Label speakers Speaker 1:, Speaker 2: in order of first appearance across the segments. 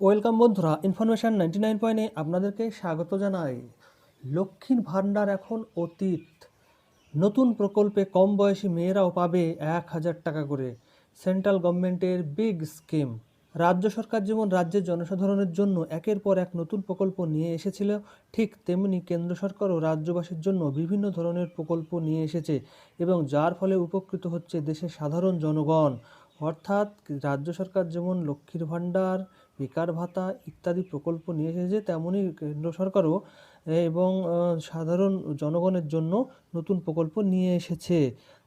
Speaker 1: Welcome বন্ধুরা, information ninety nine পয়েন্টে আপনাদেরকে স্বাগত জানাই। লক্ষ্মীর ভাণ্ডার এখন অতীত। নতুন প্রকল্পে কম বয়সী মেয়েরাও পাবে এক হাজার টাকা করে। সেন্ট্রাল গভর্নমেন্টের বিগ স্কিম। রাজ্য সরকার যেমন রাজ্যের জনসাধারণের জন্য একের পর এক নতুন প্রকল্প নিয়ে এসেছিল, ঠিক তেমনি কেন্দ্র সরকারও রাজ্যবাসীর জন্য বিভিন্ন ধরনের প্রকল্প নিয়ে এসেছে এবং যার ফলে উপকৃত হচ্ছে দেশের সাধারণ জনগণ। অর্থাৎ রাজ্য সরকার যেমন লক্ষ্মীর ভাণ্ডার, বেকার ভাতা ইত্যাদি প্রকল্প নিয়ে এসেছে, তেমনই কেন্দ্র সরকারও এবং সাধারণ জনগণের জন্য নতুন প্রকল্প নিয়ে এসেছে।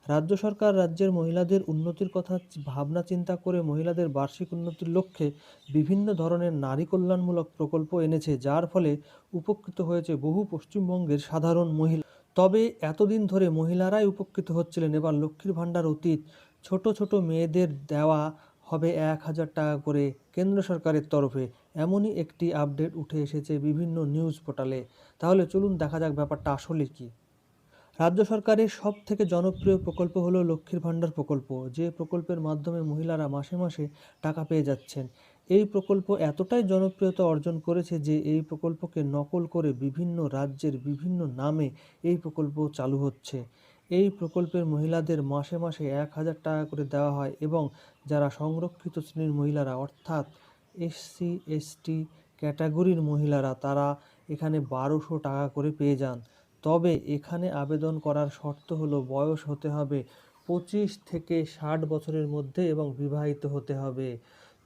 Speaker 1: রাজ্য সরকার রাজ্যের মহিলাদের উন্নতির কথা ভাবনা চিন্তা করে মহিলাদের বার্ষিক উন্নতির লক্ষ্যে বিভিন্ন ধরনের নারী কল্যাণমূলক প্রকল্প এনেছে, যার ফলে উপকৃত হয়েছে বহু পশ্চিমবঙ্গের সাধারণ মহিলা। তবে এতদিন ধরে মহিলারাই উপকৃত হচ্ছিলেন, এবার লক্ষ্মীর ভাণ্ডার অতীত। ছোট ছোট মেয়েদের দেওয়া হবে এক হাজার টাকা করে কেন্দ্র সরকারের তরফে। এমনই একটি আপডেট উঠে এসেছে বিভিন্ন নিউজ পোর্টালে। তাহলে চলুন দেখা যাক ব্যাপারটা আসলে কি। রাজ্য সরকারের সব থেকে জনপ্রিয় প্রকল্প হলো লক্ষ্মীর ভাণ্ডার প্রকল্প। যে প্রকল্পের মাধ্যমে মহিলারা মাসে মাসে টাকা পেয়ে যাচ্ছেন। এই প্রকল্প এতটাই জনপ্রিয়তা অর্জন করেছে যে এই প্রকল্পকে নকল করে বিভিন্ন রাজ্যের বিভিন্ন নামে এই প্রকল্প চালু হচ্ছে। এই প্রকল্পের মহিলাদের মাসে মাসে এক হাজার টাকা করে দেওয়া হয় এবং যারা সংরক্ষিত শ্রেণির মহিলারা, অর্থাৎ এসসি এসটি ক্যাটাগরির মহিলারা, তারা এখানে বারোশো টাকা করে পেয়ে যান। তবে এখানে আবেদন করার শর্ত হলো বয়স হতে হবে পঁচিশ থেকে ষাট বছরের মধ্যে এবং বিবাহিত হতে হবে।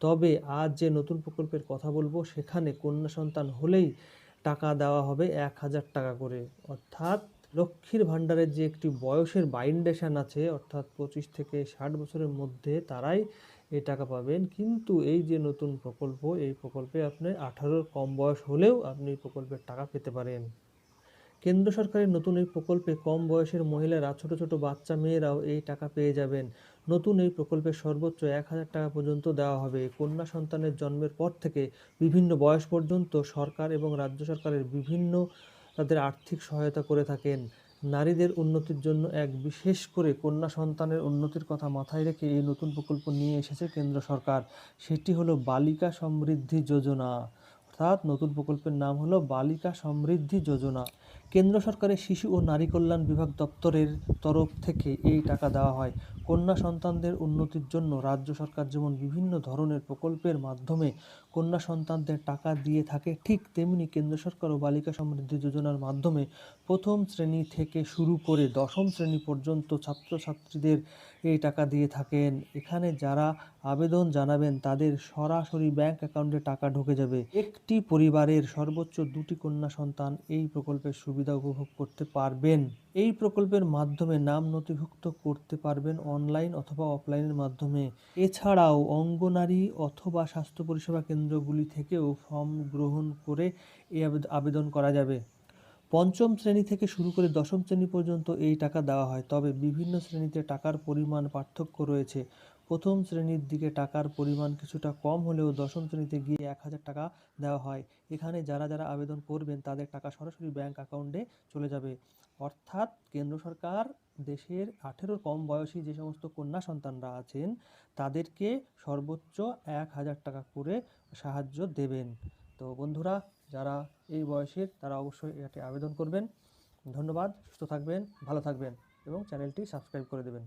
Speaker 1: তবে আজ যে নতুন প্রকল্পের কথা বলব, সেখানে কন্যা সন্তান হলেই টাকা দেওয়া হবে এক হাজার টাকা করে। অর্থাৎ লক্ষ্মীর ভাণ্ডারের যে একটি বয়সের বাইন্ডেশন আছে, অর্থাৎ পঁচিশ থেকে ষাট বছরের মধ্যে তারাই এই টাকা পাবেন। কিন্তু এই যে নতুন প্রকল্প, এই প্রকল্পে আপনি আঠারোর কম বয়স হলেও আপনি এই প্রকল্পের টাকা পেতে পারেন। কেন্দ্র সরকারের নতুন এই প্রকল্পে কম বয়সের মহিলারা, ছোট ছোট বাচ্চা মেয়েরাও এই টাকা পেয়ে যাবেন। নতুন এই প্রকল্পে সর্বোচ্চ এক হাজার টাকা পর্যন্ত দেওয়া হবে। কন্যা সন্তানের জন্মের পর থেকে বিভিন্ন বয়স পর্যন্ত সরকার এবং রাজ্য সরকারের বিভিন্ন তাদের আর্থিক সহায়তা করে থাকেন। নারীদের উন্নতির জন্য এক বিশেষ করে কন্যা সন্তানের উন্নতির কথা মাথায় রেখে এই নতুন প্রকল্প নিয়ে এসেছে কেন্দ্র সরকার। সেটি হলো বালিকা সমৃদ্ধি যোজনা। অর্থাৎ নতুন প্রকল্পের নাম হলো বালিকা সমৃদ্ধি যোজনা। কেন্দ্র সরকারের শিশু ও নারী কল্যাণ বিভাগ দপ্তরের তরফ থেকে এই টাকা দেওয়া হয়। কন্যা সন্তানদের উন্নতির জন্য রাজ্য সরকার যেমন বিভিন্ন ধরনের প্রকল্পের মাধ্যমে কন্যা সন্তানদের টাকা দিয়ে থাকে, ঠিক তেমনি কেন্দ্র সরকার ও বালিকা সমৃদ্ধি যোজনার মাধ্যমে প্রথম শ্রেণি থেকে শুরু করে দশম শ্রেণি পর্যন্ত ছাত্রছাত্রীদের এই টাকা দিয়ে থাকেন। এখানে যারা আবেদন জানাবেন, তাদের সরাসরি ব্যাংক অ্যাকাউন্টে টাকা ঢুকে যাবে। একটি পরিবারের সর্বোচ্চ দুটি কন্যা সন্তান এই প্রকল্পের সুবিধা উপভোগ করতে পারবেন। এই প্রকল্পের মাধ্যমে নাম নথিভুক্ত করতে পারবেন অনলাইন অথবা অফলাইনের মাধ্যমে। এছাড়াও অঙ্গনারী অথবা স্বাস্থ্য পরিষেবা কেন্দ্রগুলি থেকেও ফর্ম গ্রহণ করে এ আবেদ- আবেদন করা যাবে। পঞ্চম শ্রেণি থেকে শুরু করে দশম শ্রেণি পর্যন্ত এই টাকা দেওয়া হয়। তবে বিভিন্ন শ্রেণীতে টাকার পরিমাণ পার্থক্য রয়েছে। প্রথম শ্রেণির দিকে টাকার পরিমাণ কিছুটা কম হলেও দশম শ্রেণীতে গিয়ে এক হাজার টাকা দেওয়া হয়। এখানে যারা যারা আবেদন করবেন, তাদের টাকা সরাসরি ব্যাংক অ্যাকাউন্টে চলে যাবে। অর্থাৎ কেন্দ্র সরকার, দেশের আঠেরোর কম বয়সী যে সমস্ত কন্যা সন্তানরা আছেন, তাদেরকে সর্বোচ্চ এক হাজার টাকা করে সাহায্য দেবেন। তো বন্ধুরা যারা এই বয়সের, তারা অবশ্যই এটি আবেদন করবেন। ধন্যবাদ, সুস্থ থাকবেন, ভালো থাকবেন এবং চ্যানেলটি সাবস্ক্রাইব করে দেবেন।